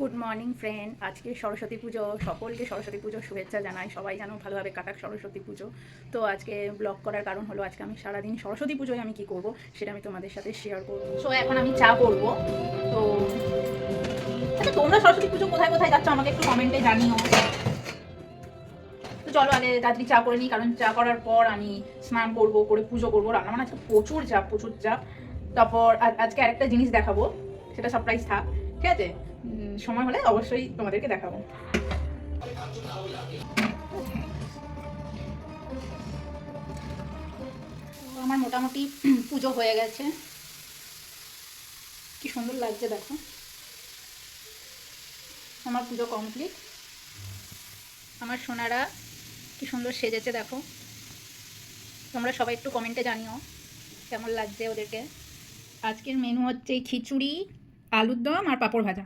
Good morning friend আজকে সরস্বতী পুজো। সকলকে সরস্বতী পুজোর শুভেচ্ছা জানাই। সবাই যেন ভালোভাবে কাটাক সরস্বতী পুজো। তো আজকে ব্লগ করার কারণ হলো, আজকে আমি সারাদিন সরস্বতী পুজোয় আমি কি করব সেটা আমি তোমাদের সাথে শেয়ার করব। সো এখন আমি চা করব। তো আচ্ছা তোমরা সরস্বতী পুজো কোথায় কোথায় যাচ্ছ? আমাকে একটু কমেন্টে জানিও। তো চলো, আগে রাত্রি চা করে নিই, কারণ চা করার পর আমি স্নান করব, করে পুজো করব। রান্না মানে আজকে প্রচুর চাপ প্রচুর চাপ। তারপর আজকে আরেকটা জিনিস দেখাবো। সেটা সারপ্রাইজ থাক। ঠিক আছে? সময় হলে অবশ্যই তোমাদেরকে দেখাবো। আমার মোটামুটি পুজো হয়ে গেছে। কি সুন্দর লাগছে, দেখো। আমার পুজো কমপ্লিট আমার সোনারা কি সুন্দর সেজেছে, দেখো। তোমরা সবাই একটু কমেন্টে জানিও, কেমন লাগছে ওদেরকে। আজকের মেনু হচ্ছে খিচুড়ি। আলুর দম আর পাঁপড় ভাজা।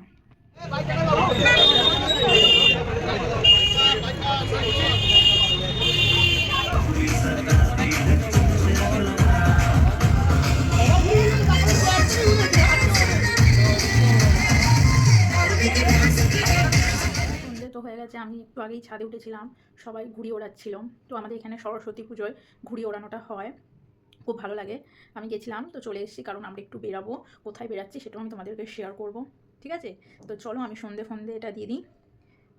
তো হয়ে গেছে, আমি একটু আগেই ছাদে উঠেছিলাম, সবাই ঘুড়ি ওড়াচ্ছিল। তো আমাদের এখানে সরস্বতী পুজোয় ঘুড়ি ওড়ানোটা হয়। খুব ভালো লাগে। আমি গেছিলাম তো চলে এসেছি কারণ আমরা একটু বেরাবো কোথায় বেরাচ্ছি সেটাও আমি তোমাদেরকে শেয়ার করব ঠিক আছে? তো চলো আমি সন্ধে ফন্দে এটা দিয়ে দিই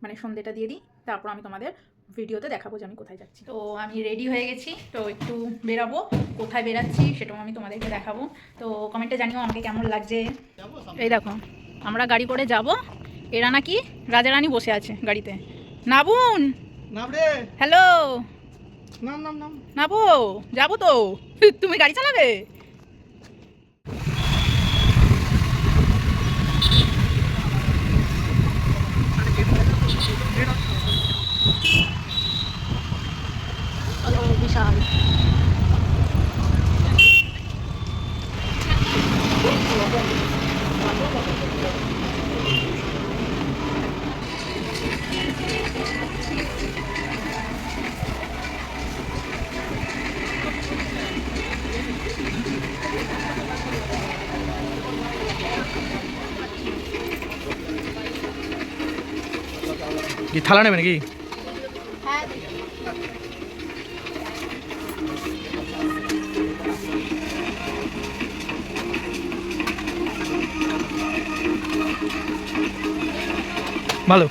মানে সন্ধেটা দিয়ে দিই তারপর আমি তোমাদের ভিডিওতে দেখাবো যে আমি কোথায় যাচ্ছি। তো আমি রেডি হয়ে গেছি তো একটু বেরাবো কোথায় বেরাচ্ছি সেটাও আমি তোমাদেরকে দেখাবো। তো কমেন্টে জানিও আমাকে কেমন লাগছে। এই দেখো আমরা গাড়ি করে যাব এরা নাকি রাজারানী বসে আছে গাড়িতে। নাবুন! হ্যালো নাবো যাব তো। তুমি গাড়ি চালাবে? বিশাল কি থালা নেবে নাকি? হ্যাঁ। ভালো।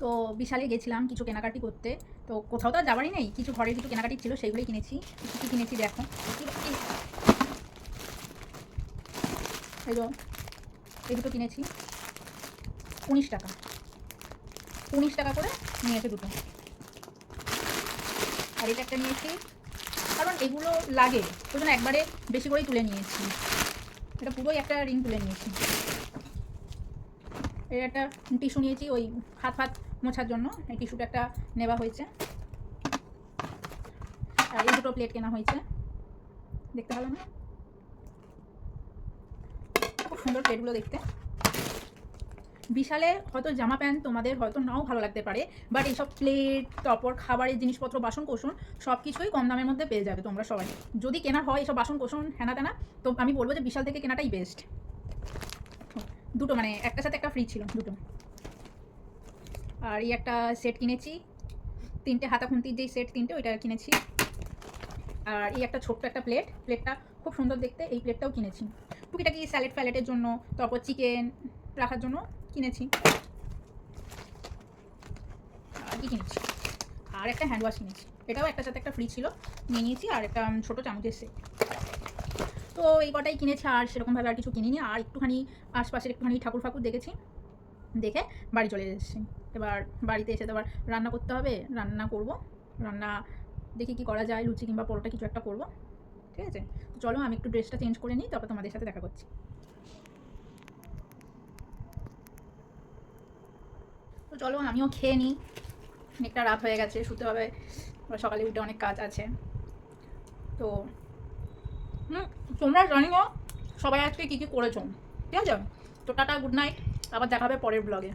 তো বিশালে গেছিলাম কিছু কেনাকাটি করতে। তো কোথাও তো আর যাবারই নেই। কিছু ঘরের কিছু কেনাকাটি ছিল সেগুলোই কিনেছি। কী কিনেছি দেখো। এই দুটো কিনেছি। উনিশ টাকা। উনিশ টাকা করে নিয়েছে দুটো। আর এটা একটা নিয়েছি। কারণ এগুলো লাগে ওই জন্য একবারে বেশি করেই তুলে নিয়েছি। এটা পুরোই একটা রিং তুলে নিয়েছি। এর একটা টিস্যু নিয়েছি ওই হাত হাত মোছার জন্য। এই টিস্যুটা একটা নেওয়া হয়েছে। আর এই দুটো প্লেট কেনা হয়েছে। দেখতে ভালো না? খুব সুন্দর প্লেটগুলো দেখতে। বিশালে হয়তো জামা প্যান্ট তোমাদের হয়তো নাও ভালো লাগতে পারে বাট এইসব প্লেট তারপর খাবারের জিনিসপত্র, বাসন কোসন সব কিছুই কম দামের মধ্যে পেয়ে যাবে তোমরা সবাই। যদি কেনা হয় এসব বাসন কোসন, হেনা তেনা, তো আমি বলব যে বিশাল থেকে কেনাটাই বেস্ট দুটো মানে একটা সাথে একটা ফ্রি ছিল, দুটো। আর এই একটা সেট কিনেছি, তিনটে হাতা খুন্তির যেই সেট তিনটে, ওইটা কিনেছি। আর এই একটা ছোট্ট একটা প্লেট প্লেটটা খুব সুন্দর দেখতে, এই প্লেটটাও কিনেছি। টুকিটাকি স্যালাড ফ্যালেটের জন্য, তারপর চিকেন রাখার জন্য কিনেছি। আর কি কিনেছি? আর একটা হ্যান্ড ওয়াশ কিনেছি। এটাও একটার সাথে একটা ফ্রি ছিল। নিয়ে নিয়েছি, আর একটা ছোটো চামচের সেট তো এই কটাই কিনেছি, আর সেরকমভাবে আর কিছু কিনিনি। আর একটুখানি আশপাশের একটুখানি ঠাকুর ফাকুর দেখেছি। দেখে বাড়ি চলে এসেছি। এবার বাড়িতে এসে তো রান্না করতে হবে, রান্না করব। রান্না দেখি কি করা যায়, লুচি কিংবা পরোটা কিছু একটা করব। ঠিক আছে? তো চলো আমি একটু ড্রেসটা চেঞ্জ করে নিই, তারপর তোমাদের সাথে দেখা করছি। তো চলো, আমিও খেয়ে নিই। অনেকটা রাত হয়ে গেছে, শুতে হবে। সকালে উঠে অনেক কাজ আছে। তো তোমরা জানিও সবাই আজকে কী কী করেছ। ঠিক আছে? তো টাটা, গুড নাইট। আবার দেখাবে পরের ব্লগে